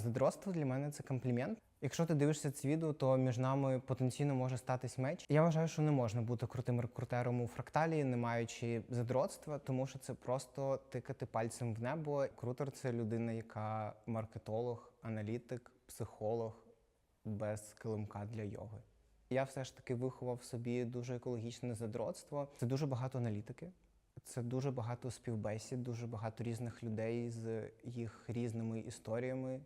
задротство для мене це комплімент. Якщо ти дивишся це відео, то між нами потенційно може статись меч. Я вважаю, що не можна бути крутим рекрутером у фракталі, не маючи задротства, тому що це просто тикати пальцем в небо. Крутер це людина, яка маркетолог, аналітик, психолог без килимка для йоги. Я все ж таки виховав собі дуже екологічне задротство. Це дуже багато аналітики. Це дуже багато співбесід, дуже багато різних людей з їх різними історіями,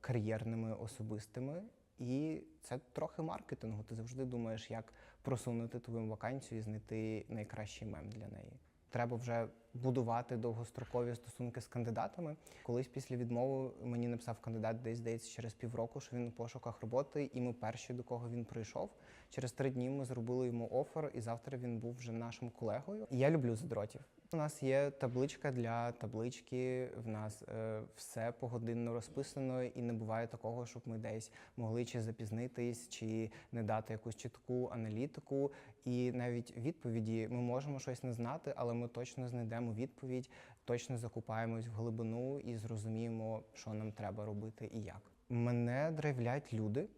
кар'єрними, особистими. І це трохи маркетингу. Ти завжди думаєш, як просунути твою вакансію і знайти найкращий мем для неї. Треба вже будувати довгострокові стосунки з кандидатами. Колись після відмови мені написав кандидат, десь здається, через півроку, що він у пошуках роботи, і ми перші, до кого він прийшов. Через три дні ми зробили йому офер, і завтра він був вже нашим колегою. Я люблю задротів. У нас є табличка для таблички. В нас е, все погодинно розписано, і не буває такого, щоб ми десь могли чи запізнитись, чи не дати якусь чітку аналітику. І навіть відповіді ми можемо щось не знати, але ми точно знайдемо відповідь, точно закупаємось в глибину і зрозуміємо, що нам треба робити і як. Мене драйвлять люди.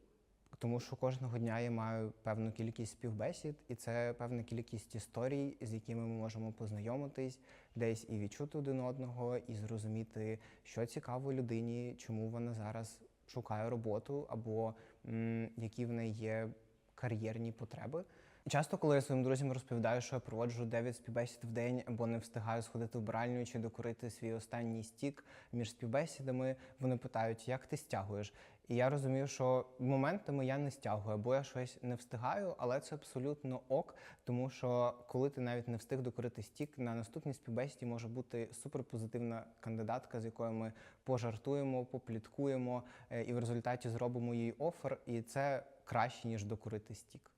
Тому що кожного дня я маю певну кількість співбесід, і це певна кількість історій, з якими ми можемо познайомитись, десь і відчути один одного, і зрозуміти, що цікаво людині, чому вона зараз шукає роботу, або м, які в неї є кар'єрні потреби. Часто, коли я своїм друзям розповідаю, що я проводжу 9 співбесід в день або не встигаю сходити в бральню чи докурити свій останній стік між співбесідами, вони питають, як ти стягуєш? І я розумію, що моментами я не стягую, або я щось не встигаю, але це абсолютно ок, тому що коли ти навіть не встиг докурити стік, на наступній співбесіді може бути суперпозитивна кандидатка, з якою ми пожартуємо, попліткуємо е, і в результаті зробимо їй офер, і це краще ніж докурити стік.